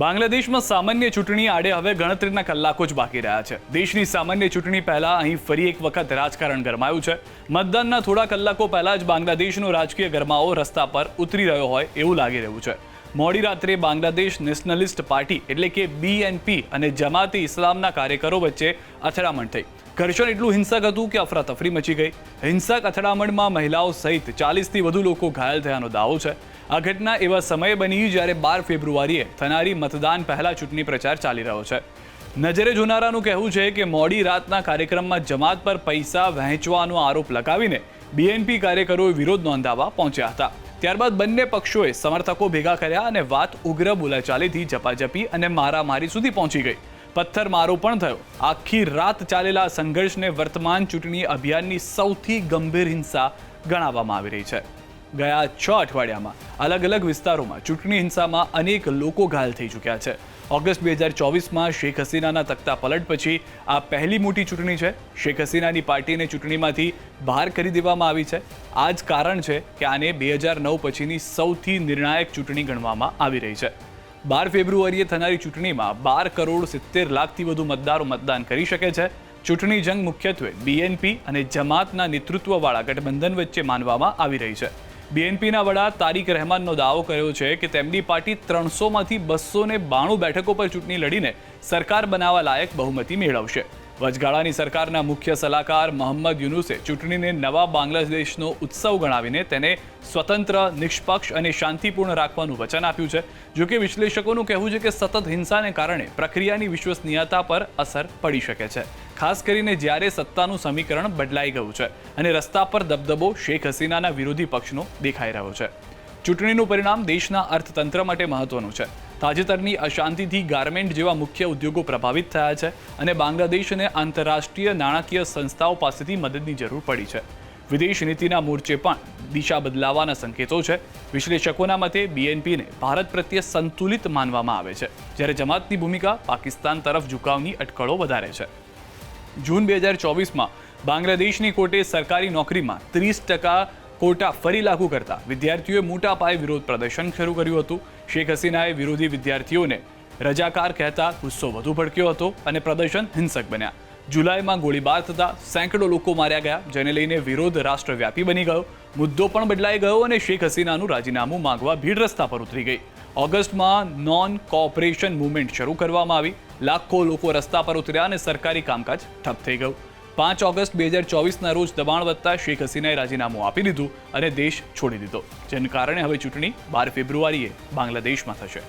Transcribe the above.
બાંગ્લાદેશમાં સામાન્ય ચૂંટણી આડે હવે ગણતરીના કલાકો જ બાકી રહ્યા છે. દેશની સામાન્ય ચૂંટણી પહેલા અહીં ફરી એક વખત રાજકારણ ગરમાયું છે. મતદાનના થોડા કલાકો પહેલા જ બાંગ્લાદેશનો રાજકીય ગરમાવો રસ્તા પર ઉતરી રહ્યો હોય એવું લાગી રહ્યું છે. મોડી રાત્રે બાંગ્લાદેશ નેશનલિસ્ટ પાર્ટી એટલે કે બીએનપી અને જમાતી ઇસ્લામના કાર્યકરો વચ્ચે અથડામણ થઈ. ઘર્ષણ એટલું હિંસક હતું કે અફરાતફરી મચી ગઈ. હિંસક અથડામણમાં મહિલાઓ સહિત ચાલીસથી વધુ લોકો ઘાયલ થયાનો દાવો છે. આ ઘટના એવા સમયે બની જ્યારે બાર ફેબ્રુઆરીએ થનારી મતદાન પહેલા ચૂંટણી પ્રચાર ચાલી રહ્યો છે. નજરે જોનારાનું કહેવું છે કે મોડી રાતના કાર્યક્રમમાં જમાત પર પૈસા વહેંચવાનો આરોપ લગાવીને બીએનપી કાર્યકરોએ વિરોધ નોંધાવવા પહોંચ્યા હતા. ત્યારબાદ બંને પક્ષોએ સમર્થકો ભેગા કર્યા અને વાત ઉગ્ર બોલાચાલીથી ઝપાઝપી અને મારામારી સુધી પહોંચી ગઈ. પથ્થરમારો પણ થયો. આખી રાત ચાલેલા સંઘર્ષને વર્તમાન ચૂંટણી અભિયાનની સૌથી ગંભીર હિંસા ગણાવવામાં આવી રહી છે. ગયા છ અઠવાડિયામાં અલગ અલગ વિસ્તારોમાં ચૂંટણી હિંસામાં અનેક લોકો ઘાયલ થઈ ચૂક્યા છે. ઓગસ્ટ બે હજાર ચોવીસમાં શેખ હસીનાના તખ્તા પલટ પછી આ પહેલી મોટી ચૂંટણી છે. શેખ હસીનાની પાર્ટીને ચૂંટણીમાંથી બહાર કરી દેવામાં આવી છે. આ જ કારણ છે કે આને બે હજાર નવ પછીની સૌથી નિર્ણાયક ચૂંટણી ગણવામાં આવી રહી છે. બાર ફેબ્રુઆરીએ થનારી ચૂંટણીમાં બાર કરોડ સિત્તેર લાખથી વધુ મતદારો મતદાન કરી શકે છે. ચૂંટણી જંગ મુખ્યત્વે બીએનપી અને જમાતના નેતૃત્વવાળા ગઠબંધન વચ્ચે માનવામાં આવી રહી છે. બીએનપીના વડા તારિક રહેમાનનો દાવો કર્યો છે કે તેમની પાર્ટી ત્રણસોમાંથી બસો ને બાણું બેઠકો પર ચૂંટણી લડીને સરકાર બનાવવા લાયક બહુમતી મેળવશે. વચગાળાની સરકારના મુખ્ય સલાહકાર મોહમ્મદ યુનુસે ચૂંટણીને નવા બાંગ્લાદેશનો ઉત્સવ ગણાવીને તેને સ્વતંત્ર, નિષ્પક્ષ અને શાંતિપૂર્ણ રાખવાનું વચન આપ્યું છે. જોકે વિશ્લેષકોનું કહેવું છે કે સતત હિંસાને કારણે પ્રક્રિયાની વિશ્વસનીયતા પર અસર પડી શકે છે. ખાસ કરીને જ્યારે સત્તાનું સમીકરણ બદલાઈ ગયું છે અને રસ્તા પર દબદબો શેખ હસીનાના વિરોધી પક્ષનો દેખાઈ રહ્યો છે. ચૂંટણીનું પરિણામ દેશના અર્થતંત્ર માટે મહત્વનું છે. તાજેતરની અશાંતિથી ગાર્મેન્ટ જેવા મુખ્ય ઉદ્યોગો પ્રભાવિત થયા છે અને બાંગ્લાદેશને આંતરરાષ્ટ્રીય નાણાકીય સંસ્થાઓ પાસેથી મદદની જરૂર પડી છે. વિદેશ નીતિના મોરચે પણ દિશા બદલાવાના સંકેતો છે. વિશ્લેષકોના મતે બીએનપીને ભારત પ્રત્યે સંતુલિત માનવામાં આવે છે. જ્યારે જમાતની ભૂમિકા પાકિસ્તાન તરફ ઝુકાવની અટકળો વધારે છે. જૂન બે હજાર ચોવીસમાં બાંગ્લાદેશની કોર્ટે સરકારી નોકરીમાં ત્રીસ ટકા કોટા ફરી લાગુ કરતા વિદ્યાર્થીઓએ મોટા પાયે વિરોધ પ્રદર્શન શરૂ કર્યું હતું. શેખ હસીનાએ વિરોધી વિદ્યાર્થીઓને રજાકાર કહેતા ગુસ્સો વધુ ભડક્યો હતો અને પ્રદર્શન હિંસક બન્યા. જુલાઈમાં ગોળીબાર થતા સેંકડો લોકો માર્યા ગયા, જેને લઈને વિરોધ રાષ્ટ્રવ્યાપી બની ગયો. મુદ્દો પણ બદલાઈ ગયો અને શેખ હસીનાનું રાજીનામું માંગવા ભીડ રસ્તા પર ઉતરી ગઈ. ઓગસ્ટમાં નોન કોઓપરેશન મુવમેન્ટ શરૂ કરવામાં આવી. લાખો લોકો રસ્તા પર ઉતર્યા અને સરકારી કામકાજ ઠપ થઈ ગયું. પાંચ ઓગસ્ટ બે હજાર ચોવીસના રોજ દબાણ વધતા શેખ હસીનાએ રાજીનામું આપી દીધું અને દેશ છોડી દીધો, જેને કારણે હવે ચૂંટણી બાર ફેબ્રુઆરીએ બાંગ્લાદેશમાં થશે.